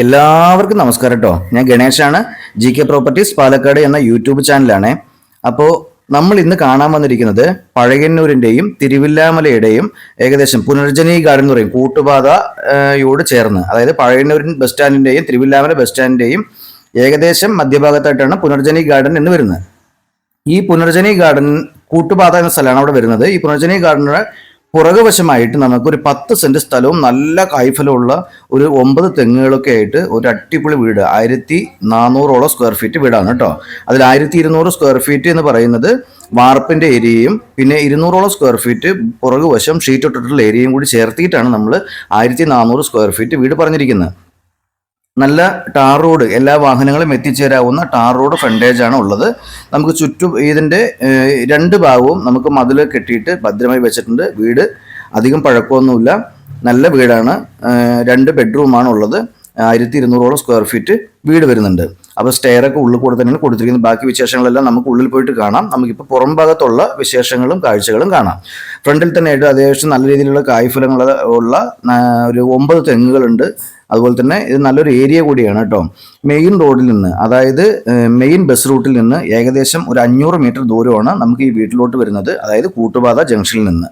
എല്ലാവർക്കും നമസ്കാരം കേട്ടോ ഞാൻ ഗണേഷാണ് ജി കെ പ്രോപ്പർട്ടീസ് പാലക്കാട് എന്ന യൂട്യൂബ് ചാനലാണ് അപ്പോൾ നമ്മൾ ഇന്ന് കാണാൻ വന്നിരിക്കുന്നത് പഴയന്നൂരിന്റെയും തിരുവില്ലാമലയുടെയും ഏകദേശം പുനർജനീ ഗാർഡൻ എന്ന് പറയും കൂട്ടുപാതയോട് ചേർന്ന്. അതായത് പഴയന്നൂരിൻ ബസ് സ്റ്റാൻഡിന്റെയും തിരുവില്ലാമല ബസ് സ്റ്റാൻഡിന്റെയും ഏകദേശം മധ്യഭാഗത്തായിട്ടാണ് പുനർജനി ഗാർഡൻ എന്ന് വരുന്നത്. ഈ പുനർജനി ഗാർഡൻ കൂട്ടുപാത എന്ന സ്ഥലമാണ് അവിടെ വരുന്നത്. ഈ പുനർജനി ഗാർഡന് പുറകുവശമായിട്ട് നമുക്കൊരു പത്ത് സെന്റ് സ്ഥലവും നല്ല കായ്ഫലമുള്ള ഒരു ഒമ്പത് തെങ്ങുകളൊക്കെ ആയിട്ട് ഒരു അടിപൊളി വീട്. ആയിരത്തി നാനൂറോളം സ്ക്വയർ ഫീറ്റ് വീടാണ് കേട്ടോ. അതിൽ ആയിരത്തി ഇരുന്നൂറ് സ്ക്വയർ ഫീറ്റ് എന്ന് പറയുന്നത് വാർപ്പിന്റെ ഏരിയയും പിന്നെ ഇരുന്നൂറോളം സ്ക്വയർ ഫീറ്റ് പുറകുവശം ഷീറ്റ് ഇട്ടിട്ടുള്ള ഏരിയയും കൂടി ചേർത്തിയിട്ടാണ് നമ്മൾ ആയിരത്തി നാനൂറ് സ്ക്വയർ ഫീറ്റ് വീട് പറഞ്ഞിരിക്കുന്നത്. നല്ല ടാർ റോഡ് എല്ലാ വാഹനങ്ങളും എത്തിച്ചേരാവുന്ന ടാർ റോഡ് ഫ്രണ്ടേജ് ആണ് ഉള്ളത്. നമുക്ക് ചുറ്റും ഇതിന്റെ രണ്ട് ഭാഗവും നമുക്ക് മതിൽ കെട്ടിയിട്ട് ഭദ്രമായി വെച്ചിട്ടുണ്ട്. വീട് അധികം പഴക്കമൊന്നുമില്ല. നല്ല വീടാണ്. രണ്ട് ബെഡ്റൂമാണ് ഉള്ളത്. ആയിരത്തി ഇരുന്നൂറോളം സ്ക്വയർ ഫീറ്റ് വീട് വരുന്നുണ്ട്. അപ്പോൾ സ്റ്റെയറൊക്കെ ഉള്ളിൽ കൂടെ തന്നെയാണ് കൊടുത്തിരിക്കുന്നത്. ബാക്കി വിശേഷങ്ങളെല്ലാം നമുക്ക് ഉള്ളിൽ പോയിട്ട് കാണാം. നമുക്കിപ്പോൾ പുറം ഭാഗത്തുള്ള വിശേഷങ്ങളും കാഴ്ചകളും കാണാം. ഫ്രണ്ടിൽ തന്നെ ആയിട്ട് അത്യാവശ്യം നല്ല രീതിയിലുള്ള കായ്ഫലങ്ങൾ ഉള്ള ഒരു ഒമ്പത് തെങ്ങുകളുണ്ട്. അതുപോലെ തന്നെ ഇത് നല്ലൊരു ഏരിയ കൂടിയാണ് കേട്ടോ. മെയിൻ റോഡിൽ നിന്ന് അതായത് മെയിൻ ബസ് റൂട്ടിൽ നിന്ന് ഏകദേശം ഒരു അഞ്ഞൂറ് മീറ്റർ ദൂരമാണ് നമുക്ക് ഈ വീട്ടിലോട്ട് വരുന്നത്. അതായത് കൂട്ടുപാത ജംഗ്ഷനിൽ നിന്ന്.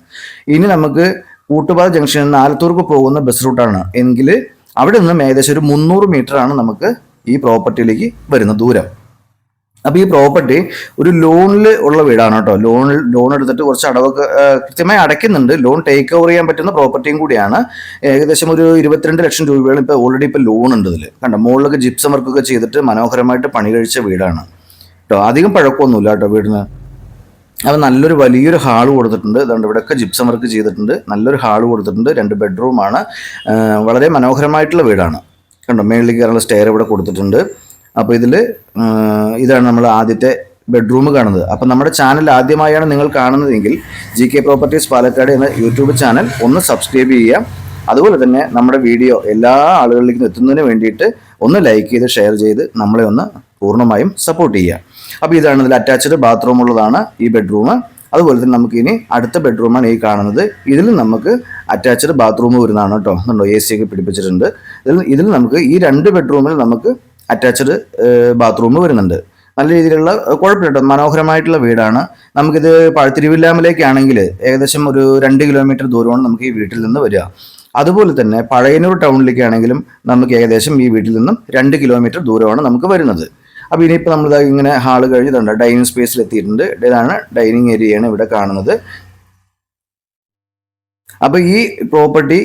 ഇനി നമുക്ക് കൂട്ടുപാത ജംഗ്ഷനിൽ നിന്ന് ആലത്തൂർക്ക് പോകുന്ന ബസ് റൂട്ടാണ് എങ്കിൽ അവിടെ നിന്നും ഏകദേശം ഒരു മുന്നൂറ് ആണ് നമുക്ക് ഈ പ്രോപ്പർട്ടിയിലേക്ക് വരുന്ന ദൂരം. അപ്പോൾ ഈ പ്രോപ്പർട്ടി ഒരു ലോണിൽ ഉള്ള വീടാണ് കേട്ടോ. ലോൺ ലോൺ എടുത്തിട്ട് കുറച്ച് അടവൊക്കെ കൃത്യമായി അടയ്ക്കുന്നുണ്ട്. ലോൺ ടേക്ക് ഓവർ ചെയ്യാൻ പറ്റുന്ന പ്രോപ്പർട്ടിയും കൂടിയാണ്. ഏകദേശം ഒരു ഇരുപത്തിരണ്ട് ലക്ഷം രൂപയാണ് ഇപ്പോൾ ഓൾറെഡി ഇപ്പോൾ ലോൺ ഉണ്ട് ഇതിൽ കണ്ടോ മുകളിലൊക്കെ ജിപ്സം വർക്കൊക്കെ ചെയ്തിട്ട് മനോഹരമായിട്ട് പണി കഴിച്ച വീടാണ്. കേട്ടോ അധികം പഴക്കമൊന്നുമില്ല കേട്ടോ വീടിന്. അപ്പോൾ നല്ലൊരു വലിയൊരു ഹാൾ കൊടുത്തിട്ടുണ്ട്. അതുകൊണ്ട് ഇവിടെയൊക്കെ ജിപ്സം വർക്ക് ചെയ്തിട്ടുണ്ട്. നല്ലൊരു ഹാൾ കൊടുത്തിട്ടുണ്ട്. രണ്ട് ബെഡ്റൂമാണ് വളരെ മനോഹരമായിട്ടുള്ള വീടാണ്. കണ്ടോ? മേളിൽ കയറാനുള്ള സ്റ്റെയർ ഇവിടെ കൊടുത്തിട്ടുണ്ട്. അപ്പോൾ ഇതിൽ ഇതാണ് നമ്മൾ ആദ്യത്തെ ബെഡ്റൂം കാണുന്നത്. അപ്പം നമ്മുടെ ചാനൽ ആദ്യമായാണ് നിങ്ങൾ കാണുന്നതെങ്കിൽ ജി കെ പ്രോപ്പർട്ടീസ് പാലക്കാട് എന്ന യൂട്യൂബ് ചാനൽ ഒന്ന് സബ്സ്ക്രൈബ് ചെയ്യുക. അതുപോലെ തന്നെ നമ്മുടെ വീഡിയോ എല്ലാ ആളുകളിലേക്കും എത്തുന്നതിന് വേണ്ടിയിട്ട് ഒന്ന് ലൈക്ക് ചെയ്ത് ഷെയർ ചെയ്ത് നമ്മളെ ഒന്ന് പൂർണമായും സപ്പോർട്ട് ചെയ്യുക. അപ്പോൾ ഇതാണ് ഇതിൽ അറ്റാച്ച്ഡ് ബാത്റൂം ഉള്ളതാണ് ഈ ബെഡ്റൂം അതുപോലെ തന്നെ നമുക്ക് ഇനി അടുത്ത ബെഡ്റൂമാണ് ഈ കാണുന്നത്. ഇതിൽ നമുക്ക് അറ്റാച്ച്ഡ് ബാത്റൂം വരുന്നതാണ് കേട്ടോ. എന്നുണ്ടോ എ സി ഒക്കെ പിടിപ്പിച്ചിട്ടുണ്ട്. ഇതിൽ ഇതിൽ നമുക്ക് ഈ രണ്ട് ബെഡ്റൂമിൽ നമുക്ക് അറ്റാച്ച്ഡ് ബാത്റൂം വരുന്നുണ്ട്. നല്ല രീതിയിലുള്ള കുഴപ്പമില്ല മനോഹരമായിട്ടുള്ള വീടാണ്. നമുക്കിത് പഴത്തിരിവില്ലാമിലേക്കാണെങ്കിൽ തിരുവില്ലാമലേക്കാണെങ്കിൽ ഏകദേശം ഒരു രണ്ട് കിലോമീറ്റർ ദൂരമാണ് നമുക്ക് ഈ വീട്ടിൽ നിന്ന് വരിക. അതുപോലെ തന്നെ പഴയനൂർ ടൗണിലേക്കാണെങ്കിലും നമുക്ക് ഏകദേശം ഈ വീട്ടിൽ നിന്നും രണ്ട് കിലോമീറ്റർ ദൂരമാണ് നമുക്ക് വരുന്നത്. അപ്പോൾ ഇനിയിപ്പോൾ നമ്മൾ ഇങ്ങനെ ഹാൾ കഴിഞ്ഞിട്ടുണ്ട്. ഡൈനിങ് സ്പേസിൽ എത്തിയിട്ടുണ്ട് ഇതാണ് ഡൈനിങ് ഏരിയയാണ് ഇവിടെ കാണുന്നത്. അപ്പോൾ ഈ പ്രോപ്പർട്ടി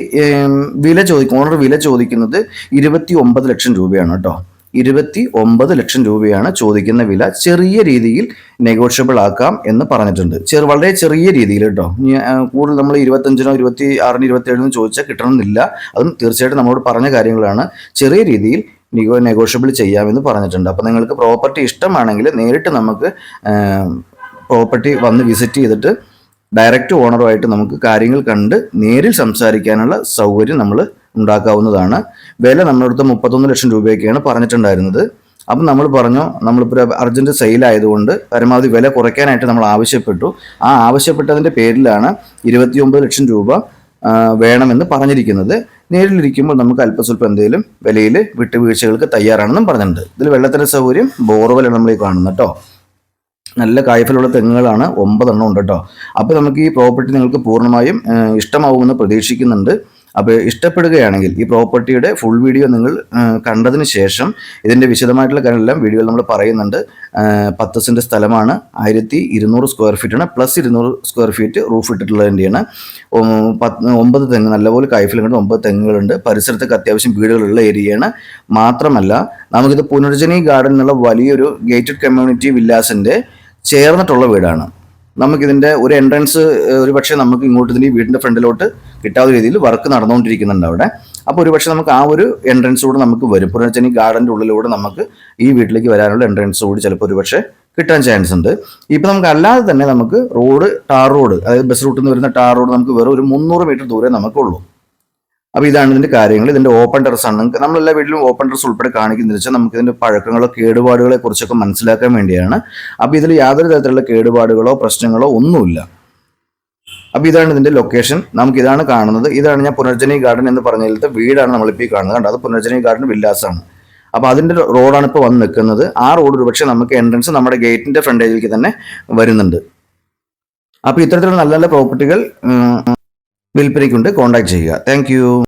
വില ചോദിക്കും ഓണർ വില ചോദിക്കുന്നത് ഇരുപത്തി ഒമ്പത് ലക്ഷം രൂപയാണ് കേട്ടോ. ഇരുപത്തി ഒമ്പത് ലക്ഷം രൂപയാണ് ചോദിക്കുന്ന വില. ചെറിയ രീതിയിൽ നെഗോഷ്യബിൾ ആക്കാം എന്ന് പറഞ്ഞിട്ടുണ്ട്. ചെറു വളരെ ചെറിയ രീതിയിൽ കേട്ടോ. കൂടുതൽ നമ്മൾ ഇരുപത്തഞ്ചിനോ ഇരുപത്തി ആറിനോ ഇരുപത്തി ഏഴിനോ ചോദിച്ചാൽ കിട്ടണമെന്നില്ല. അതും തീർച്ചയായിട്ടും നമ്മളോട് പറഞ്ഞ കാര്യങ്ങളാണ്. ചെറിയ രീതിയിൽ നെഗോഷ്യബിൾ ചെയ്യാമെന്ന് പറഞ്ഞിട്ടുണ്ട്. അപ്പോൾ നിങ്ങൾക്ക് പ്രോപ്പർട്ടി ഇഷ്ടമാണെങ്കിൽ നേരിട്ട് നമുക്ക് പ്രോപ്പർട്ടി വന്ന് വിസിറ്റ് ചെയ്തിട്ട് ഡയറക്റ്റ് ഓണറുമായിട്ട് നമുക്ക് കാര്യങ്ങൾ കണ്ട് നേരിൽ സംസാരിക്കാനുള്ള സൗകര്യം നമ്മൾ ഉണ്ടാക്കാവുന്നതാണ്. വില നമ്മുടെ അടുത്ത് മുപ്പത്തൊന്ന് ലക്ഷം രൂപയൊക്കെയാണ് പറഞ്ഞിട്ടുണ്ടായിരുന്നത്. അപ്പം നമ്മൾ പറഞ്ഞു നമ്മളിപ്പോൾ അർജന്റ് സെയിലായതുകൊണ്ട് പരമാവധി വില കുറയ്ക്കാനായിട്ട് നമ്മൾ ആവശ്യപ്പെട്ടു. ആ ആവശ്യപ്പെട്ടതിന്റെ പേരിലാണ് ഇരുപത്തിയൊമ്പത് ലക്ഷം രൂപ വേണമെന്ന് പറഞ്ഞിരിക്കുന്നത്. നേരിലിരിക്കുമ്പോൾ നമുക്ക് അല്പസ്വല്പം എന്തെങ്കിലും വിലയിൽ വിട്ടുവീഴ്ചകൾക്ക് തയ്യാറാണെന്നും പറഞ്ഞിട്ടുണ്ട്. ഇതിൽ വെള്ളത്തിന്റെ സൗകര്യം ബോർവെലാണ് നമ്മൾ ഈ കാണുന്നത് കേട്ടോ. നല്ല കായ്ഫലുള്ള തെങ്ങുകളാണ് ഒമ്പതെണ്ണം ഉണ്ട് കേട്ടോ. അപ്പോൾ നമുക്ക് ഈ പ്രോപ്പർട്ടി നിങ്ങൾക്ക് പൂർണമായും ഇഷ്ടമാവുമെന്ന് പ്രതീക്ഷിക്കുന്നുണ്ട്. അപ്പോൾ ഇഷ്ടപ്പെടുകയാണെങ്കിൽ ഈ പ്രോപ്പർട്ടിയുടെ ഫുൾ വീഡിയോ നിങ്ങൾ കണ്ടതിന് ശേഷം ഇതിന്റെ വിശദമായിട്ടുള്ള കാര്യങ്ങളെല്ലാം വീഡിയോയിൽ നമ്മൾ പറയുന്നുണ്ട്. പത്ത് സെന്റ് സ്ഥലമാണ്. ആയിരത്തി ഇരുന്നൂറ് സ്ക്വയർ ഫീറ്റാണ് പ്ലസ് ഇരുന്നൂറ് സ്ക്വയർ ഫീറ്റ് റൂഫ് ഇട്ടിട്ടുള്ളതിന്റെയാണ് പത്ത് ഒമ്പത് തെങ്ങ് നല്ലപോലെ കായ്ഫലുണ്ട് ഒമ്പത് തെങ്ങുകളുണ്ട്. പരിസരത്തൊക്കെ അത്യാവശ്യം വീടുകളുള്ള ഏരിയയാണ്. മാത്രമല്ല നമുക്കിത് പുനർജനി ഗാർഡൻ എന്നുള്ള വലിയൊരു ഗേറ്റഡ് കമ്മ്യൂണിറ്റി വില്ലാസിന്റെ ചേർന്നിട്ടുള്ള വീടാണ്. നമുക്കിതിന്റെ ഒരു എൻട്രൻസ് ഒരു പക്ഷേ നമുക്ക് ഇങ്ങോട്ട് ഇതിന്റെ വീടിന്റെ ഫ്രണ്ടിലോട്ട് കിട്ടാത്ത രീതിയിൽ വർക്ക് നടന്നുകൊണ്ടിരിക്കുന്നുണ്ട് അവിടെ. അപ്പോൾ ഒരു പക്ഷേ നമുക്ക് ആ ഒരു എൻട്രൻസിലൂടെ നമുക്ക് വരും. ഇപ്പോൾ വെച്ചാൽ ഈ ഗാർഡന്റെ ഉള്ളിലൂടെ നമുക്ക് ഈ വീട്ടിലേക്ക് വരാനുള്ള എൻട്രൻസ് കൂടി ചിലപ്പോൾ ഒരു പക്ഷേ കിട്ടാൻ ചാൻസ് ഉണ്ട്. ഇപ്പം നമുക്ക് അല്ലാതെ തന്നെ നമുക്ക് റോഡ് ടാർ റോഡ് അതായത് ബസ് റൂട്ടിൽ നിന്ന് വരുന്ന ടാർ റോഡ് നമുക്ക് വെറും ഒരു മുന്നൂറ് മീറ്റർ ദൂരെ നമുക്കുള്ളൂ. അപ്പോൾ ഇതാണ് ഇതിന്റെ കാര്യങ്ങൾ. ഇതിന്റെ ഓപ്പൺ ടെറസ് ആണ്. നിങ്ങൾക്ക് നമ്മളെല്ലാ വീട്ടിലും ഓപ്പൺ ടെറസ് ഉൾപ്പെടെ കാണിക്കുന്നതെന്ന് വെച്ചാൽ നമുക്ക് ഇതിന്റെ പഴക്കങ്ങളോ കേടുപാടുകളെ കുറിച്ചൊക്കെ മനസ്സിലാക്കാൻ വേണ്ടിയാണ്. അപ്പോൾ ഇതിൽ യാതൊരു തരത്തിലുള്ള കേടുപാടുകളോ പ്രശ്നങ്ങളോ ഒന്നുമില്ല. അപ്പോൾ ഇതാണ് ഇതിന്റെ ലൊക്കേഷൻ നമുക്ക് ഇതാണ് കാണുന്നത്. ഇതാണ് ഞാൻ പുനർജനി ഗാർഡൻ എന്ന് പറഞ്ഞതിലത്തെ വീടാണ് നമ്മളിപ്പോൾ കാണുന്നത്. കണ്ടോ? അത് പുനർജനി ഗാർഡൻ വില്ലാസാണ്. അപ്പോൾ അതിന്റെ റോഡാണ് ഇപ്പോൾ വന്ന് നിൽക്കുന്നത്. ആ റോഡ് ഒരുപക്ഷെ നമുക്ക് എൻട്രൻസ് നമ്മുടെ ഗേറ്റിന്റെ ഫ്രണ്ടേജിലേക്ക് തന്നെ വരുന്നുണ്ട്. അപ്പോൾ ഇത്തരത്തിലുള്ള നല്ല നല്ല പ്രോപ്പർട്ടികൾ വിൽപ്പനയ്ക്കുണ്ട്. കോൺടാക്ട് ചെയ്യുക. താങ്ക്